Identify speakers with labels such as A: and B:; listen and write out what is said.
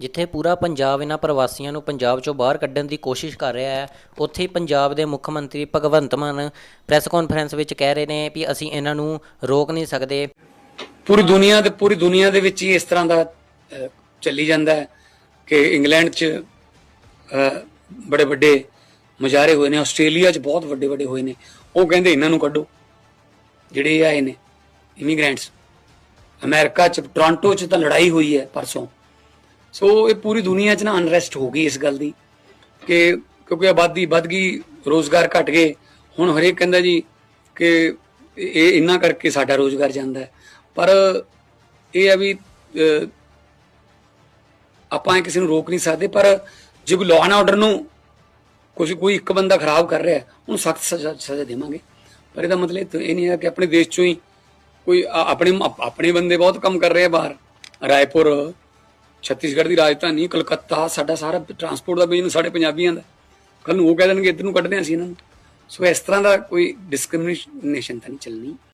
A: ਜਿੱਥੇ ਪੂਰਾ ਪੰਜਾਬ ਇਹਨਾਂ ਪ੍ਰਵਾਸੀਆਂ ਨੂੰ ਪੰਜਾਬ ਚੋਂ ਬਾਹਰ ਕੱਢਣ ਦੀ ਕੋਸ਼ਿਸ਼ ਕਰ ਰਿਹਾ ਹੈ, ਉੱਥੇ ਹੀ ਪੰਜਾਬ ਦੇ ਮੁੱਖ ਮੰਤਰੀ ਭਗਵੰਤ ਮਾਨ ਪ੍ਰੈਸ ਕਾਨਫਰੰਸ ਵਿੱਚ ਕਹਿ ਰਹੇ ਨੇ ਵੀ ਅਸੀਂ ਇਹਨਾਂ ਨੂੰ ਰੋਕ ਨਹੀਂ ਸਕਦੇ।
B: ਪੂਰੀ ਦੁਨੀਆ ਦੇ ਪੂਰੀ ਦੁਨੀਆ ਦੇ ਵਿੱਚ ਹੀ ਇਸ ਤਰ੍ਹਾਂ ਦਾ ਚੱਲੀ ਜਾਂਦਾ ਹੈ ਕਿ ਇੰਗਲੈਂਡ 'ਚ ਬੜੇ ਵੱਡੇ ਮੁਜ਼ਾਹਰੇ ਹੋਏ ਨੇ, ਆਸਟ੍ਰੇਲੀਆ 'ਚ ਬਹੁਤ ਵੱਡੇ ਵੱਡੇ ਹੋਏ ਨੇ। ਉਹ ਕਹਿੰਦੇ ਇਹਨਾਂ ਨੂੰ ਕੱਢੋ, ਜਿਹੜੇ ਆਏ ਨੇ ਇਮੀਗ੍ਰੈਂਟਸ ਅਮਰੀਕਾ 'ਚ, ਟੋਰਾਂਟੋ 'ਚ ਤਾਂ ਲੜਾਈ ਹੋਈ ਹੈ ਪਰਸੋਂ। ਸੋ ਇਹ ਪੂਰੀ ਦੁਨੀਆ 'ਚ ਨਾ ਅਨਰੈਸਟ ਹੋ ਗਈ ਇਸ ਗੱਲ ਦੀ ਕਿ ਕਿਉਂਕਿ ਆਬਾਦੀ ਵੱਧ ਗਈ ਰੋਜ਼ਗਾਰ ਘਟ ਗਏ। ਹੁਣ ਹਰੇਕ ਕਹਿੰਦਾ ਜੀ ਕਿ ਇਹ ਇੰਨਾ ਕਰਕੇ ਸਾਡਾ ਰੋਜ਼ਗਾਰ ਜਾਂਦਾ ਪਰ ਇਹ ਆ ਵੀ ਅਹ, ਆਪਾਂ ਕਿਸੇ ਨੂੰ ਰੋਕ ਨਹੀਂ ਸਕਦੇ ਪਰ ਜੇ ਕੋਈ ਲਾਅ ਐਂਡ ਆਰਡਰ ਨੂੰ ਕੁਝ ਕੋਈ ਇੱਕ ਬੰਦਾ ਖਰਾਬ ਕਰ ਰਿਹਾ ਉਹਨੂੰ ਸਖਤ ਸਜ਼ਾ ਸਜ਼ਾ ਦੇਵਾਂਗੇ। ਪਰ ਇਹਦਾ ਮਤਲਬ ਇਹ ਨਹੀਂ ਹੈ ਕਿ ਆਪਣੇ ਦੇਸ਼ ਚੋਂ ਹੀ ਕੋਈ ਆਪਣੇ ਆਪਣੇ ਬੰਦੇ ਬਹੁਤ ਕੰਮ ਕਰ ਰਹੇ ਆ ਬਾਹਰ। ਰਾਏਪੁਰ ਛੱਤੀਸਗੜ੍ਹ ਦੀ ਰਾਜਧਾਨੀ ਕਲਕੱਤਾ, ਸਾਡਾ ਸਾਰਾ ਟਰਾਂਸਪੋਰਟ ਦਾ ਬਿਜ਼ਨਸ ਸਾਡੇ ਪੰਜਾਬੀਆਂ ਦਾ। ਕੱਲ ਨੂੰ ਉਹ ਕਹਿ ਦੇਣਗੇ, ਇੱਧਰ ਨੂੰ ਕੱਢਦੇ ਅਸੀਂ ਇਹਨਾਂ ਨੂੰ। ਸੋ ਇਸ ਤਰ੍ਹਾਂ ਦਾ ਕੋਈ ਡਿਸਕ੍ਰਿਮੀਨੇਸ਼ਨ ਤਾਂ ਨਹੀਂ ਚੱਲਣੀ।